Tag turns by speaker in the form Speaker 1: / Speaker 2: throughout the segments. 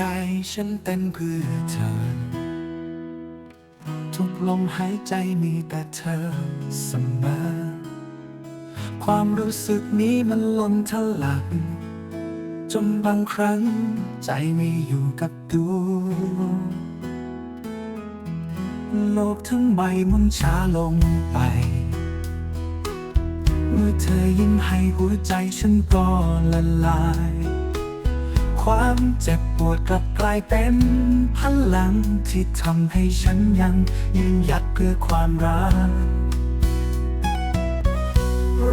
Speaker 1: ใจฉันเต้นเพื่อเธอ ทุกลมหายใจมีแต่เธอเสมอ ความรู้สึกนี้มันล้นทะลัก จนบางครั้งใจไม่อยู่กับตัวโลกทั้งใบมุนช้าลงไป เมื่อเธอยิ้มให้หัวใจฉันก็ละลาย ความเจ็บปวดกลับกลายเป็นพลังที่ทำให้ฉันยังยืนหยัดเพื่อความรัก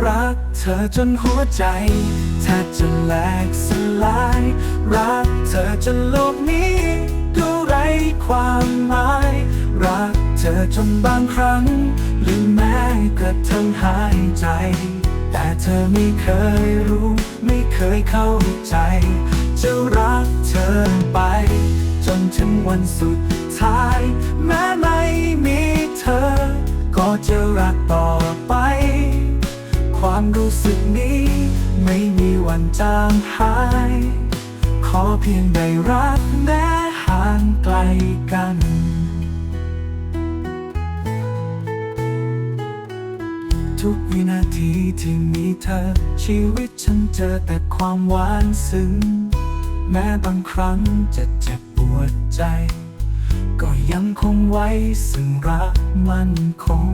Speaker 1: รักเธอจนหัวใจแทบจะแหลกสลาย รักเธอจนโลกนี้ ดูไร้ความหมาย รักเธอจนบางครั้งลืมแม้กระทั่งหายใจ แต่เธอไม่เคยรู้ ไม่เคยเข้าใจ จะรักเธอไป จนถึงวันสุดท้าย แม้ไม่มีเธอ ก็จะรักต่อไป ความรู้สึกนี้ ไม่มีวันจางหาย ขอเพียงได้รักแม้ห่างไกลกันทุกวินาทีที่มีเธอ ชีวิตฉันเจอแต่ความหวานซึ้ง แม้บางครั้งจะเจ็บปวดใจ ก็ยังคงไว้ซึ่งรักมั่นคง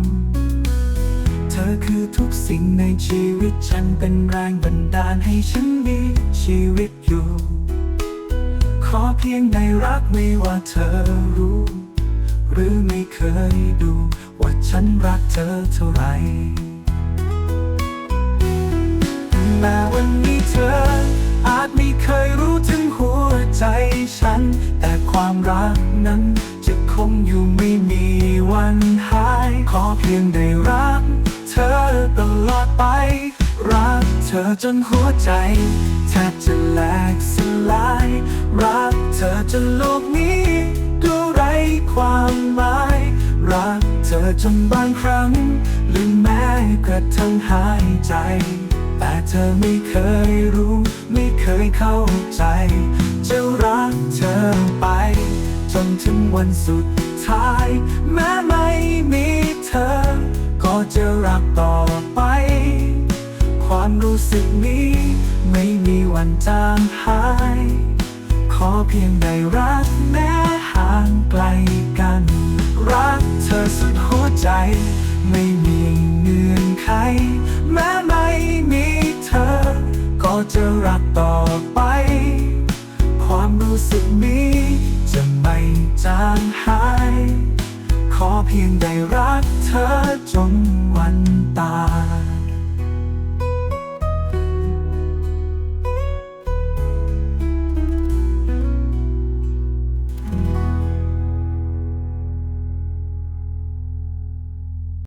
Speaker 1: เธอคือทุกสิ่งในชีวิตฉันเป็นแรงบันดาลให้ฉันมีชีวิตอยู่ ขอเพียงได้รักไม่ว่าเธอรู้ หรือไม่เคยดู ว่าฉันรักเธอเท่าไหร่แม้วันนี้เธอ ฉัน แต่ความรักนั้นจะคงอยู่ไม่มีวันหาย ขอเพียงได้รัก เธอตลอดไป รักเธอจนหัวใจแทบจะแหลกสลาย รักเธอจนโลกนี้ดูไร้ความหมาย รักเธอจนบางครั้งลืมแม้กระทั่งหายใจ แต่เธอไม่เคยรู้ ไม่เคยเข้าใจ กเธอไป จนถึงวันสุดท้าย แม้ไม่มีเธอ ก็จะรักต่อไป ความรู้สึกนี้ ไม่มีวันจางหาย ขอเพียงได้รักแม้ห่างไกลกัน รักเธอสุดหัวใจ ไม่มีเงื่อนไข แม้ไม่มีเธอ ก็จะรักต่อ พียงได้รักเธอจนวัน